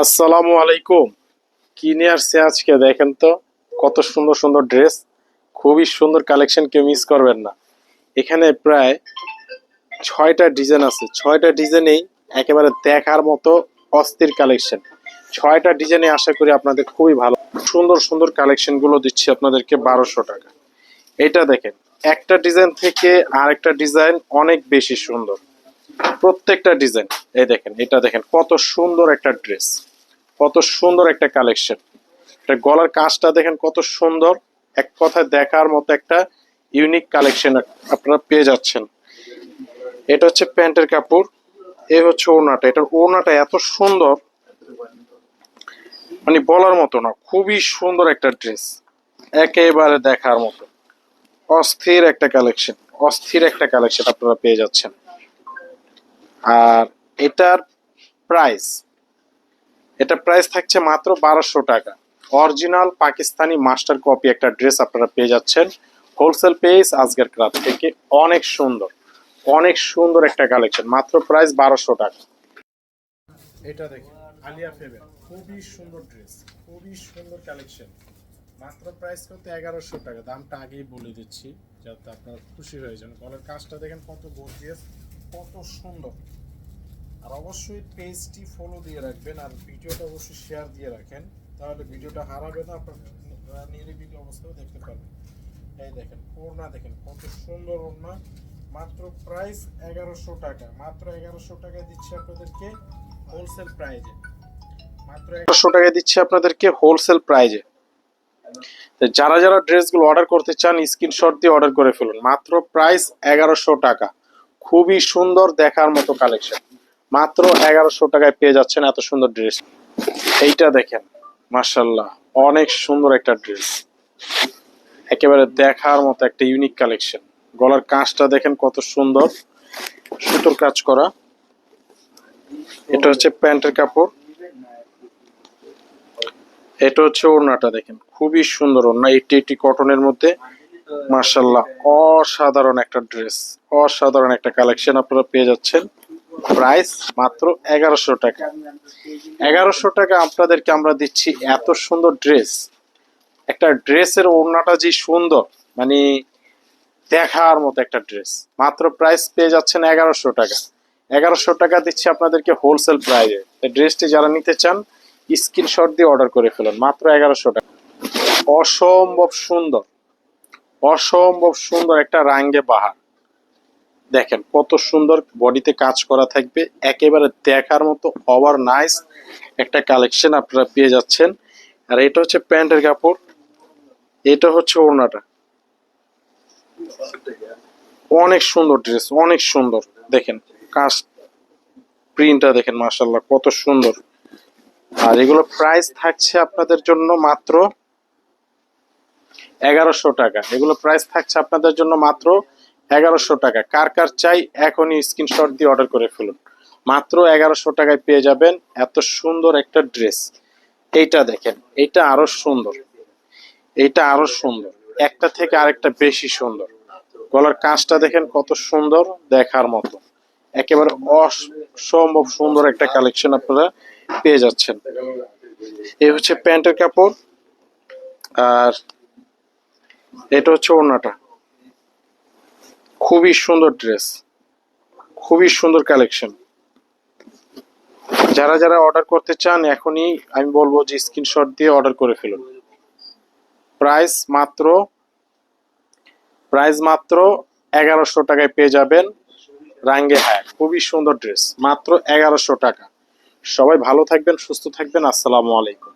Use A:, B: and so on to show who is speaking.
A: আসসালামু আলাইকুম। কি নিয়ে আসছে আজকে দেখেন তো? কত সুন্দর সুন্দর ড্রেস খুবই সুন্দর কালেকশন কেউ মিস করবেন না। এখানে প্রায় ছয়টা ডিজাইন আছে। ছয়টা ডিজাইনেই একেবারে দেখার মতো অস্থির কালেকশন ছয়টা ডিজাইনে আশা করি আপনাদের খুবই ভালো। সুন্দর সুন্দর কালেকশনগুলো দিচ্ছি আপনাদেরকে বারোশো টাকা। এটা দেখেন, একটা ডিজাইন থেকে আরেকটা ডিজাইন অনেক বেশি সুন্দর। প্রত্যেকটা ডিজাইন। এই দেখেন, এটা দেখেন, কত সুন্দর একটা ড্রেস, কত সুন্দর একটা কালেকশন। এটা গলার কাজটা দেখেন, কত সুন্দর। এক কথায় দেখার মতো একটা ইউনিক কালেকশন আপনারা পেয়ে যাচ্ছেন। এটা হচ্ছে প্যান্টের কাপড়, এ হচ্ছে ওড়নাটা। এটার ওড়নাটা এত সুন্দর মানে বলার মতো না, খুবই সুন্দর একটা ড্রেস, একেবারে দেখার মতো। অস্থির একটা কালেকশন, অস্থির একটা কালেকশন আপনারা পেয়ে যাচ্ছেন। আর এটার প্রাইস এটা প্রাইস থাকছে মাত্র বারোশো টাকা। অরিজিনাল পাকিস্তানি মাস্টার কপি একটা ড্রেস আপনারা পেয়ে যাচ্ছেন। হোলসেল পেজ আজকের ক্রাফ থেকে অনেক সুন্দর অনেক সুন্দর একটা কালেকশন মাত্র প্রাইস বারোশো টাকা। এটা দেখেন, আলিয়া ফেবেন খুবই সুন্দর ড্রেস খুবই সুন্দর কালেকশন মাত্র প্রাইস করতে এগারোশো টাকা, দামটা আগেই বলে দিচ্ছি, যাতে আপনারা খুশি হয়ে যান। কাজটা দেখেন কত গর্জিয়াস কত সুন্দর। আর অবশ্যই পেজটি ফলো দিয়ে রাখবেন আর ভিডিওটা অবশ্যই শেয়ার দিয়ে রাখেন, তাহলে ভিডিওটা হারাবে না, আপনারা নিরিবিলি অবস্থায় দেখতে পারবেন। এই দেখেন, ওড়না দেখেন, কত সুন্দর ওড়না। মাত্র প্রাইস এগারোশো টাকা, মাত্র এগারোশো টাকা দিচ্ছে আপনাদেরকে হোলসেল প্রাইজে মাত্র এগারোশো টাকা দিচ্ছে আপনাদেরকে হোলসেল প্রাইজে যারা যারা ড্রেসগুলো অর্ডার করতে চান স্ক্রিনশট দিয়ে অর্ডার করে ফেলুন। মাত্র প্রাইস এগারোশো টাকা। খুবই সুন্দর দেখার মতো কালেকশন মাত্র এগারোশো টাকায় পেয়ে যাচ্ছেন এত সুন্দর ড্রেস এইটা দেখেন মার্শাল্লাহ অনেক সুন্দর একটা ড্রেস একেবারে দেখার মতো একটা ইউনিক কালেকশন গলার কাঁচটা দেখেন কত সুন্দর, সুতোর কাজ করা। এটা হচ্ছে প্যান্টের কাপড়। এটা হচ্ছে ওড়নাটা দেখেন, খুবই সুন্দর ওড়না এইটি এইটি কটনের মধ্যে। মার্শাল্লাহ অসাধারণ একটা ড্রেস অসাধারণ একটা কালেকশন আপনারা পেয়ে যাচ্ছেন। প্রাইস মাত্র এগারোশো টাকা। এগারোশো টাকা আপনাদেরকে আমরা দিচ্ছি এত সুন্দর ড্রেস। একটা ড্রেসের ওড়নাটা যে সুন্দর মানে দেখার মতো একটা ড্রেস। মাত্র প্রাইস পেয়ে যাচ্ছেন এগারোশো টাকা। এগারোশো টাকা দিচ্ছি আপনাদেরকে হোলসেল প্রাইজে ড্রেসটি যারা নিতে চান, স্ক্রিনশট দিয়ে অর্ডার করে ফেলুন। মাত্র এগারোশো টাকা। অসম্ভব সুন্দর। অসম্ভব সুন্দর একটা রাঙ্গে বাহার। দেখেন কত সুন্দর বডিতে কাজ করা থাকবে, একেবারে দেখার মতো ওভার নাইস একটা কালেকশন আপনারা পেয়ে যাচ্ছেন। আর এটা হচ্ছে প্যান্টের কাপড়, এটা হচ্ছে ওড়নাটা। অনেক সুন্দর ড্রেস অনেক সুন্দর। দেখেন কাজ প্রিন্টটা দেখেন মার্শাল্লাহ কত সুন্দর। আর এগুলো প্রাইস থাকছে আপনাদের জন্য মাত্র এগারোশো টাকা। এগুলো প্রাইস থাকছে আপনাদের জন্য মাত্র এগারোশো টাকা। কার কার চাই, এখনই স্ক্রিনশট দিয়ে অর্ডার করে ফেলুন। মাত্র এগারোশো টাকায় পেয়ে যাবেন এত সুন্দর একটা ড্রেস এইটা দেখেন, এইটা আরও সুন্দর। এইটা আরও সুন্দর। একটা থেকে আরেকটা বেশি সুন্দর। গলার কাজটা দেখেন কত সুন্দর দেখার মতো। একেবারে অসম্ভব সুন্দর একটা কালেকশন আপনারা পেয়ে যাচ্ছেন। এই হচ্ছে প্যান্টের কাপড়। আর এটা হচ্ছে ওড়নাটা। খুবই সুন্দর ড্রেস খুবই সুন্দর কালেকশন যারা যারা অর্ডার করতে চান, এখনই আমি বলব যে স্ক্রিনশট দিয়ে অর্ডার করে ফেলুন। প্রাইস মাত্র প্রাইস মাত্র এগারোশো টাকায় পেয়ে যাবেন রাঙ্গে হ্যাঁ খুবই সুন্দর ড্রেস মাত্র এগারোশো টাকা। সবাই ভালো থাকবেন, সুস্থ থাকবেন। আসসালামু আলাইকুম।